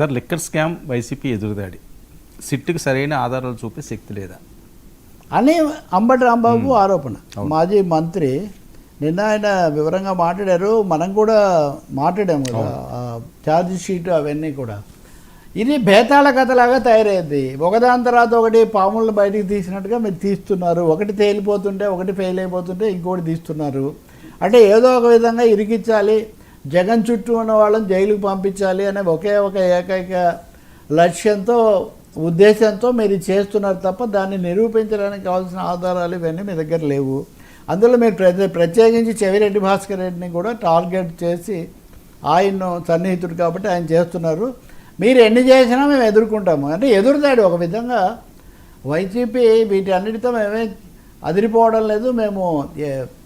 Sir liquor scam YCP ఎదురుదాడి. సిట్టుకు సరైన ఆధారాలు చూపే శక్తి లేదా? అని అంబటి రాంబాబు ఆరోపణ. మాజీ మంత్రి నిన్న ఆయన వివరంగా మాట్లాడారు మనం కూడా మాట్లాడాము కదా ఛార్జ్ షీట్ అవన్నీ కూడా. ఇది బేతాళ కథలాగా తయారైంది. ఒకదాని తర్వాత ఒకటి పాములను బయటికి తీసినట్టుగా మీరు తీస్తున్నారు. ఒకటి తేలిపోతుంటే ఒకటి ఫెయిల్ అయిపోతుంటే ఇంకోటి తీస్తున్నారు. అంటే ఏదో ఒక విధంగా ఇరికించాలి. జగన్ చుట్టూ ఉన్న వాళ్ళని జైలుకు పంపించాలి అనే ఒకే ఒక ఏకైక లక్ష్యంతో ఉద్దేశంతో మీరు చేస్తున్నారు తప్ప దాన్ని నిరూపించడానికి కావాల్సిన ఆధారాలు ఇవన్నీ మీ దగ్గర లేవు. అందులో మీరు ప్రత్యే ప్రత్యేకించి చెవిరెడ్డి భాస్కర్ రెడ్డిని కూడా టార్గెట్ చేసి ఆయన్ను సన్నిహితుడు కాబట్టి ఆయన చేస్తున్నారు. మీరు ఎన్ని చేసినా మేము ఎదుర్కొంటాము. అంటే ఎదురుదాడి ఒక విధంగా వైసీపీ వీటన్నిటితో మేమే అదిరిపోవడం లేదు. మేము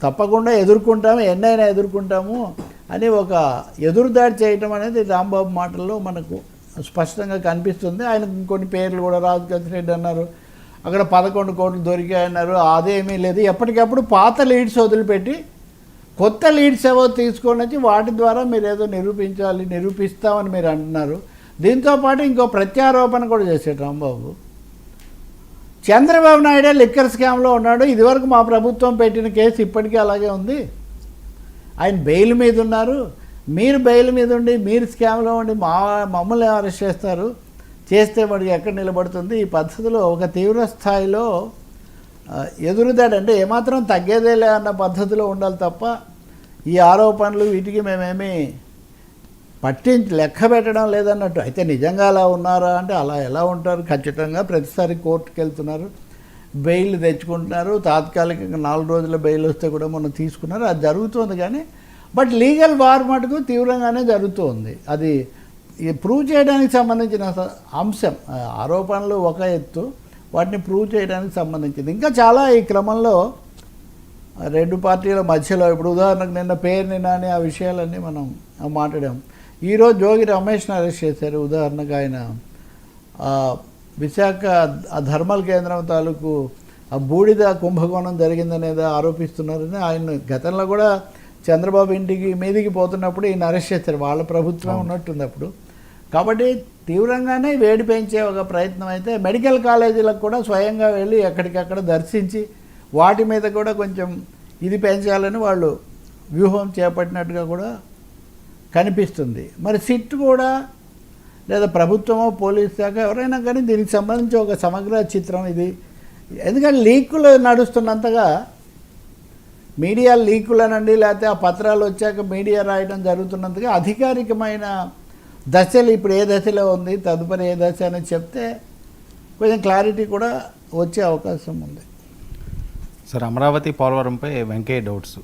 తప్పకుండా ఎదుర్కొంటాము. ఎన్నైనా ఎదుర్కొంటాము. అని ఒక ఎదురుదాడి చేయటం అనేది రాంబాబు మాటల్లో మనకు స్పష్టంగా కనిపిస్తుంది. ఆయన కొన్ని పేర్లు కూడా రాజకీయ రెడ్డి అన్నారు. అక్కడ పదకొండు కోట్లు దొరికాయన్నారు. అదేమీ లేదు. ఎప్పటికప్పుడు పాత లీడ్స్ వదిలిపెట్టి కొత్త లీడ్స్ ఏవో తీసుకొని వచ్చి వాటి ద్వారా మీరు ఏదో నిరూపించాలి నిరూపిస్తామని మీరు అంటున్నారు. దీంతో పాటు ఇంకో ప్రత్యారోపణ కూడా చేశాడు రాంబాబు. చంద్రబాబు నాయుడే లిక్కర్ స్కామ్లో ఉన్నాడు. ఇదివరకు మా ప్రభుత్వం పెట్టిన కేసు ఇప్పటికీ అలాగే ఉంది. ఆయన బెయిల్ మీద ఉన్నారు. మీరు బెయిల్ మీద ఉండి మీరు స్కామ్లో ఉండి మా మమ్మల్ని అరెస్ట్ చేస్తారు. చేస్తే మరి ఎక్కడ నిలబడుతుంది? ఈ పద్ధతిలో ఒక తీవ్ర స్థాయిలో ఆ, ఎదురుదాడి అంటే ఏమాత్రం తగ్గేదేలే అన్న పద్ధతిలో ఉండాలి తప్ప ఈ ఆరోపణలు వీటికి మేమేమి పట్టించి లెక్క పెట్టడం లేదన్నట్టు. అయితే నిజంగా అలా ఉన్నారా అంటే అలా ఎలా ఉంటారు? ఖచ్చితంగా ప్రతిసారి కోర్టుకు వెళ్తున్నారు బెయిల్ తెచ్చుకుంటున్నారు. తాత్కాలికంగా నాలుగు రోజుల బెయిల్ వస్తే కూడా మనం తీసుకున్నారు. అది జరుగుతుంది కానీ బట్ లీగల్ వార్ మటుకు తీవ్రంగానే జరుగుతుంది. అది ఈ ప్రూవ్ చేయడానికి సంబంధించిన స- అంశం ఆరోపణలు ఒక ఎత్తు. వాటిని ప్రూవ్ చేయడానికి సంబంధించింది. ఇంకా చాలా ఈ క్రమంలో రెండు పార్టీల మధ్యలో ఇప్పుడు ఉదాహరణకు నిన్న పేరు నాని ఆ విషయాలన్నీ మనం మాట్లాడాం. ఈరోజు జోగి రమేష్ని అరెస్ట్ చేశారు. ఉదాహరణకు ఆయన విశాఖ ఆ ధర్మల్ కేంద్రం తాలూకు ఆ బూడిద కుంభకోణం జరిగిందనేది ఆరోపిస్తున్నారని ఆయన గతంలో కూడా చంద్రబాబు ఇంటికి మీదికి పోతున్నప్పుడు ఈయన అరెస్ట్ చేశారు. వాళ్ళ ప్రభుత్వం ఉన్నట్టుంది అప్పుడు కాబట్టి తీవ్రంగానే వేడి పెంచే ఒక ప్రయత్నం అయితే మెడికల్ కాలేజీలకు కూడా స్వయంగా వెళ్ళి ఎక్కడికక్కడ దర్శించి వాటి మీద కూడా కొంచెం ఇది పెంచాలని వాళ్ళు వ్యూహం చేపట్టినట్టుగా కూడా కనిపిస్తుంది. మరి సిట్ కూడా లేదా ప్రభుత్వమో పోలీస్ శాఖ ఎవరైనా కానీ దీనికి సంబంధించి ఒక సమగ్ర చిత్రం ఇది. ఎందుకంటే లీకులు నడుస్తున్నంతగా మీడియా లీకులనండి లేకపోతే ఆ పత్రాలు వచ్చాక మీడియా రాయడం జరుగుతున్నందుకు అధికారికమైన దశలు ఇప్పుడు ఏ దశలో ఉంది తదుపరి ఏ దశ అని చెప్తే కొంచెం క్లారిటీ కూడా వచ్చే అవకాశం ఉంది. సార్ అమరావతి పోలవరంపై వెంకయ్య డౌట్స్.